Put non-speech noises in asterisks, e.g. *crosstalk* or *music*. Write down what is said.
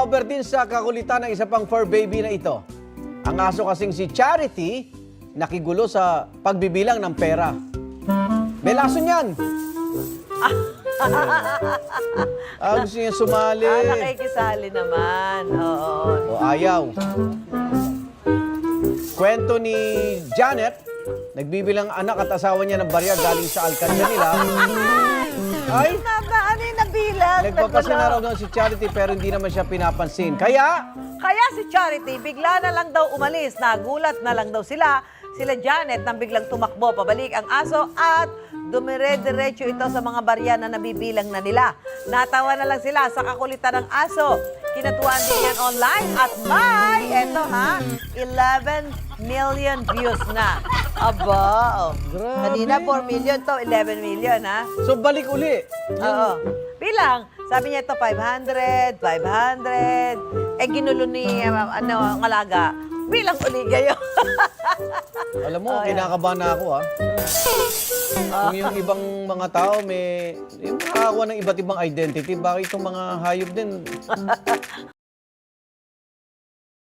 Na-cover din sa kakulitan ng isa pang fur baby na ito. Ang aso kasing si Charity, nakigulo sa pagbibilang ng pera. May laso niyan. *laughs* ah, gusto niya sumali. Ah, nakikisali naman. Oo. O ayaw. Kwento ni Janet, nagbibilang anak at asawa niya ng barya galing sa Alcanzanilla. Ay, nagpapasin na raw daw si Charity pero hindi naman siya pinapansin. Kaya, Kaya si Charity, bigla na lang daw umalis. Nagulat na lang daw sila. Sila Janet nang biglang tumakbo pabalik ang aso at dumire-diretso ito sa mga barya na nabibilang na nila. Natawa na lang sila sa kakulitan ng aso. Kinatuan din yan online at may, eto ha, 11 million views na. Aba, oh. Grabe. Kanina 4 million to, 11 million ha. so balik uli. Oo. Bilang, sabi niya ito 500, 500. Eh, ginulo ni uh, ano, ang alaga. Bilang uli kayo. *laughs* Alam mo, Oh, kinakabahan na ako ha. Kung yung ibang mga tao may yung makakakuha ng iba't ibang identity, bakit itong mga hayop din *laughs*